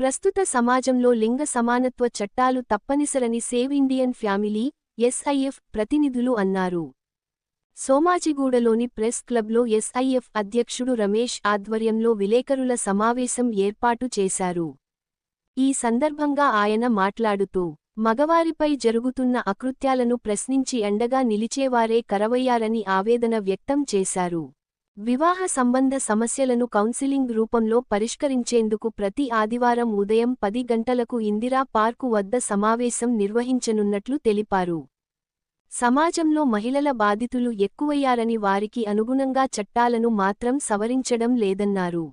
ప్రస్తుత సమాజంలో లింగ సమానత్వ చట్టాలు తప్పనిసరని సేవ్ ఇండియన్ ఫ్యామిలీ ఎస్ఐఎఫ్ ప్రతినిధులు అన్నారు. సోమాజిగూడలోని ప్రెస్ క్లబ్లో ఎస్ఐఎఫ్ అధ్యక్షుడు రమేష్ ఆధ్వర్యంలో విలేకరుల సమావేశం ఏర్పాటు చేశారు. ఈ సందర్భంగా ఆయన మాట్లాడుతూ మగవారిపై జరుగుతున్న అకృత్యాలను ప్రశ్నించి అండగా నిలిచేవారే కరవయ్యారని ఆవేదన వ్యక్తం చేశారు. వివాహ సంబంధ సమస్యలను కౌన్సిలింగ్ రూపంలో పరిష్కరించేందుకు ప్రతి ఆదివారం ఉదయం పది గంటలకు ఇందిరా పార్కు వద్ద సమావేశం నిర్వహించనున్నట్లు తెలిపారు. సమాజంలో మహిళల బాధితులు ఎక్కువయ్యారని వారికి అనుగుణంగా చట్టాలను మాత్రం సవరించడం లేదన్నారు.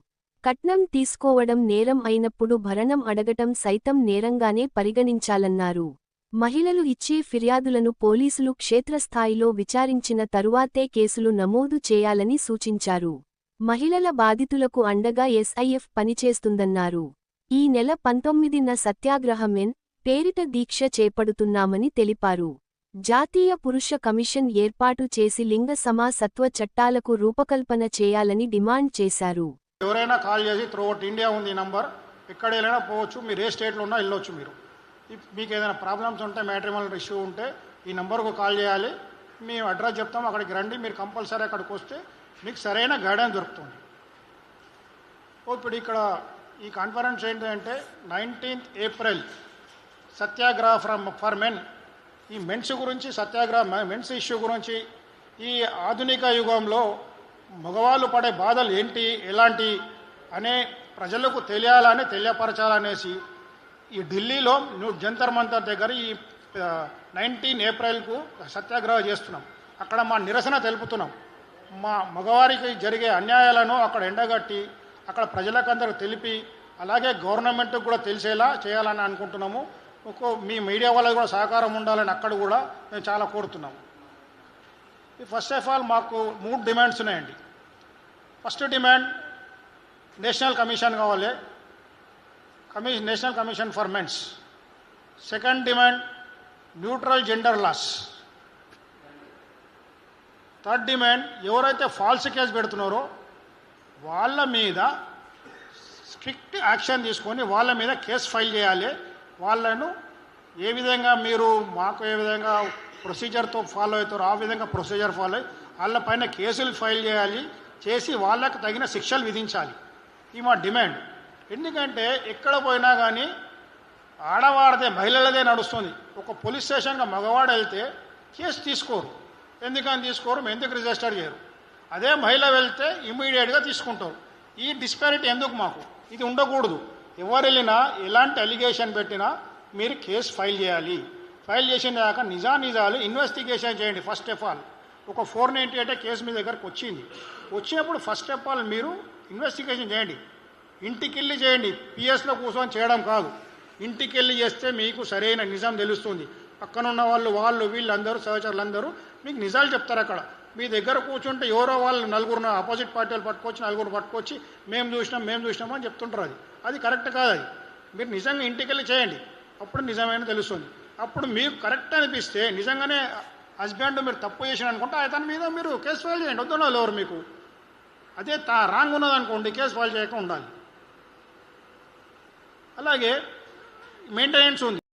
కట్నం తీసుకోవడం నేరం అయినప్పుడు భరణం అడగటం సైతం నేరంగానే పరిగణించాలన్నారు. మహిళలు ఇచ్చే ఫిర్యాదులను పోలీసులు క్షేత్రస్థాయిలో విచారించిన తరువాతే కేసులు నమోదు చేయాలని సూచించారు. మహిళల బాధితులకు అండగా ఎస్ఐఎఫ్ పనిచేస్తుందన్నారు. ఈ నెల పంతొమ్మిదిన సత్యాగ్రహమెన్ పేరిట దీక్ష చేపడుతున్నామని తెలిపారు. జాతీయ పురుష కమిషన్ ఏర్పాటు చేసి లింగ సమాసత్వ చట్టాలకు రూపకల్పన చేయాలని డిమాండ్ చేశారు. ఎవరైనా కాల్ చేసి త్రూ ఇండియా ఉంది నంబర్ ఎక్కడ వెళ్ళినా పోవచ్చు మీరు ఏ స్టేట్లో ఉన్నా వెళ్ళొచ్చు మీరు. మీకు ఏదైనా ప్రాబ్లమ్స్ ఉంటే మ్యాట్రిమల్ ఇష్యూ ఉంటే ఈ నెంబర్కు కాల్ చేయాలి. మేము అడ్రస్ చెప్తాం అక్కడికి రండి. మీరు కంపల్సరీ అక్కడికి వస్తే మీకు సరైన గైడెన్స్ దొరుకుతుంది. ఇప్పుడు ఇక్కడ ఈ కాన్ఫరెన్స్ ఏంటంటే nineteenth April Satyagraha from for men ఈ మెన్స్ గురించి సత్యాగ్రహ మెన్స్ ఇష్యూ గురించి ఈ ఆధునిక యుగంలో మగవాళ్ళు పడే బాధలు ఏంటి ఎలాంటి అనే ప్రజలకు తెలియాలని తెలియపరచాలనేసి ఈ ఢిల్లీలో న్యూ జంతర్ మంతర్ దగ్గర ఈ నైన్టీన్ ఏప్రిల్కు సత్యాగ్రహం చేస్తున్నాం. అక్కడ మా నిరసన తెలుపుతున్నాం. మా మగవారికి జరిగే అన్యాయాలను అక్కడ ఎండగట్టి అక్కడ ప్రజలకందరూ తెలిపి అలాగే గవర్నమెంట్కి కూడా తెలిసేలా చేయాలని అనుకుంటున్నాము. ఒక్కో మీ మీడియా వాళ్ళకి కూడా సహకారం ఉండాలని అక్కడ కూడా మేము చాలా కోరుతున్నాము ఫస్ట్ ఆఫ్ ఆల్ మాకు మూడు డిమాండ్స్ ఉన్నాయండి. ఫస్ట్ డిమాండ్ నేషనల్ కమిషన్ కావాలి. Commission national commission for men's second demand neutral gender laws third demand ఎవరైతే ఫాల్స్ కేసు పెడుతున్నారో వాళ్ళ మీద స్ట్రిక్ట్ యాక్షన్ తీసుకొని వాళ్ళ మీద కేసు ఫైల్ చేయాలి. వాళ్ళను ఏ విధంగా మీరు మాకు ఏ విధంగా ప్రొసీజర్తో ఫాలో అవుతారో ఆ విధంగా ప్రొసీజర్ ఫాలో అయ్యి వాళ్ళ పైన కేసులు ఫైల్ చేయాలి. చేసి వాళ్ళకు తగిన శిక్షలు విధించాలి. ఈ మా డిమాండ్ ఎందుకంటే ఎక్కడ పోయినా కానీ ఆడవాడితే మహిళలదే నడుస్తుంది. ఒక పోలీస్ స్టేషన్గా మగవాడు వెళ్తే కేసు తీసుకోరు. ఎందుకని తీసుకోరు? ఎందుకు రిజిస్టర్ చేయరు? అదే మహిళ వెళ్తే ఇమీడియట్గా తీసుకుంటారు. ఈ డిస్పారిటీ ఎందుకు మాకు? ఇది ఉండకూడదు. ఎవరు వెళ్ళినా ఎలాంటి అలిగేషన్ పెట్టినా మీరు కేసు ఫైల్ చేయాలి. ఫైల్ చేసిన దాకా నిజా నిజాలు ఇన్వెస్టిగేషన్ చేయండి ఫస్ట్ ఆఫ్ ఆల్. ఒక ఫోర్ నైంటీ ఎయిట్ కేసు మీ దగ్గరకు వచ్చింది. వచ్చినప్పుడు ఫస్ట్ ఆఫ్ ఆల్ మీరు ఇన్వెస్టిగేషన్ చేయండి. ఇంటికెళ్ళి చేయండి. పిఎస్లో కూర్చొని చేయడం కాదు. ఇంటికెళ్ళి చేస్తే మీకు సరైన నిజం తెలుస్తుంది. పక్కనున్న వాళ్ళు వాళ్ళు వీళ్ళందరూ సహచరులందరూ మీకు నిజాలు చెప్తారు అక్కడ. మీ దగ్గర కూర్చుంటే ఎవరో వాళ్ళు నలుగురు ఆపోజిట్ పార్టీ వాళ్ళు పట్టుకొచ్చి నలుగురు పట్టుకొచ్చి మేము చూసినాం మేము చూసినాం అని చెప్తుంటారు అది. అది కరెక్ట్ కాదు అది. మీరు నిజంగా ఇంటికెళ్ళి చేయండి. అప్పుడు నిజమైన తెలుస్తుంది. అప్పుడు మీకు కరెక్ట్ అనిపిస్తే నిజంగానే హస్బెండ్ మీరు తప్పు చేసిన అనుకుంటే అతని మీద మీరు కేసు ఫైల్ చేయండి. వద్దున్న ఎవరు మీకు? అదే తా రాంగ్ ఉన్నదనుకోండి కేసు ఫైల్ చేయకుండా ఉండాలి. అలాగే మెయింటెనెన్స్ ఉంది.